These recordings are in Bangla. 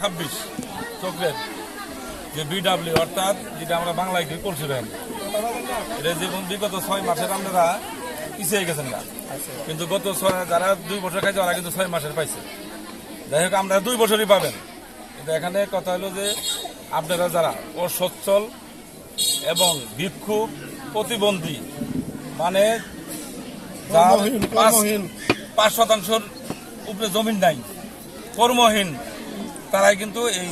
ছাব্বিশ চক্রের যে বিডাব্লিউ অর্থাৎ যেটা আমরা বাংলায় কি করছিলেন এটা যেমন বিগত ছয় মাসের আপনারা পিছিয়ে গেছেন না কিন্তু গত ছয় যারা দুই বছর খাইছে ওরা কিন্তু ছয় মাসের পাইছে। যাই হোক আমরা দুই বছরই পাবেন। কিন্তু এখানে কথা হলো যে আপনারা যারা অসচ্ছল এবং ভিক্ষুক প্রতিবন্ধী মানে। পাঁচ শতাংশের উপরে জমিন নাই কর্মহীন তারাই কিন্তু এই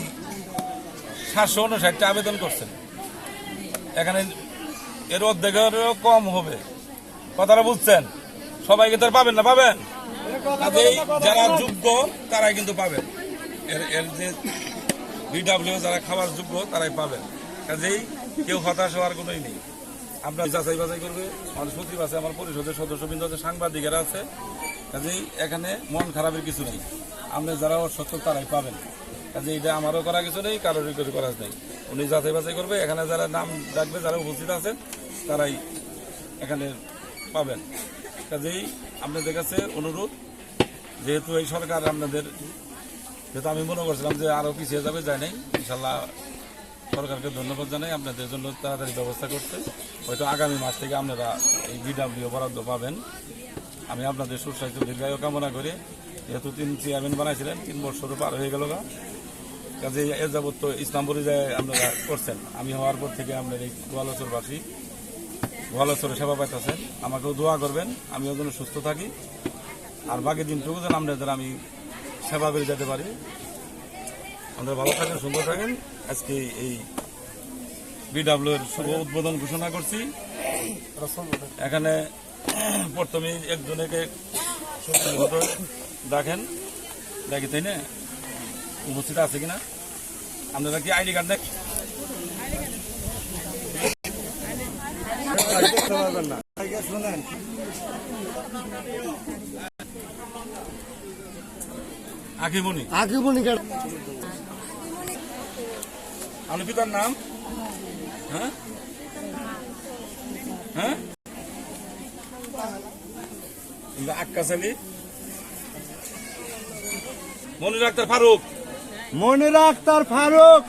সাতশো উনষাটটা আবেদন করছেন। এখানে এর অর্ধেকেরও কম হবে। কথাটা বুঝছেন? সবাই কিন্তু আর পাবেন না, পাবেন? যারা যোগ্য, তারাই কিন্তু পাবেন। এর এর যে বিডাব্লিউ যারা খাবার যোগ্য, তারাই পাবেন। কাজেই কেউ হতাশ হওয়ার কোনোই নেই। আপনার যাচাই বাছাই করবে। আমার সচিব আছে, আমার পরিষদের সদস্যবৃন্দ আছে, সাংবাদিকেরা আছে। কাজেই এখানে মন খারাপের কিছু নেই। আপনি যারা সচ্ছল তারাই পাবেন। কাজে এটা আমারও করা কিছু নেই কারোরই কিছু করার নেই। উনি যাচাই বাছাই করবে, এখানে যারা নাম ডাকবে, যারা উপস্থিত আছেন, তারাই এখানে পাবেন। কাজেই আপনাদের কাছে অনুরোধ, যেহেতু এই সরকার আপনাদের, যেহেতু আমি মনে করছিলাম যে আরও পিছিয়ে যাবে, যায় নাই। ইনশাল্লাহ সরকারকে ধন্যবাদ জানাই, আপনাদের জন্য তাড়াতাড়ি ব্যবস্থা করতে হয়তো আগামী মাস থেকে আপনারা এই বিডাব্লিউ বরাদ্দ পাবেন। আমি আপনাদের সুস্বাস্থ্য দীর্ঘায়ু কামনা করে। যেহেতু তিন চেয়ারম্যান বানাইছিলেন, তিন বছরও পার হয়ে গেল কাজে এর যাবত ইসলামপুরে যায় আপনারা করছেন। আমি হওয়ার পর থেকে আপনার এই গোয়ালচরবাসী গোয়ালচরে সেবা পাইতেছেন আমাকেও দোয়া করবেন, আমিও যেন সুস্থ থাকি। আর বাকি দিনটুকু যেন আপনাদের আমি সেবা করে যেতে পারি। আপনারা ভালো থাকেন, সুন্দর থাকেন। আজকে এই বিডাব্লিউ এর শুভ উদ্বোধন ঘোষণা করছি। এখানে প্রথমে একজনকে দেখেন। দেখি তাই না? উপস্থিত আছে কিনা? আপনারা কি আইডি কার্ড দেখ আপনার পিতার নাম? হ্যাঁ? হ্যাঁ? আক্কাস আলী। মনির আক্তার ফারুক। মনির তার ফারুক।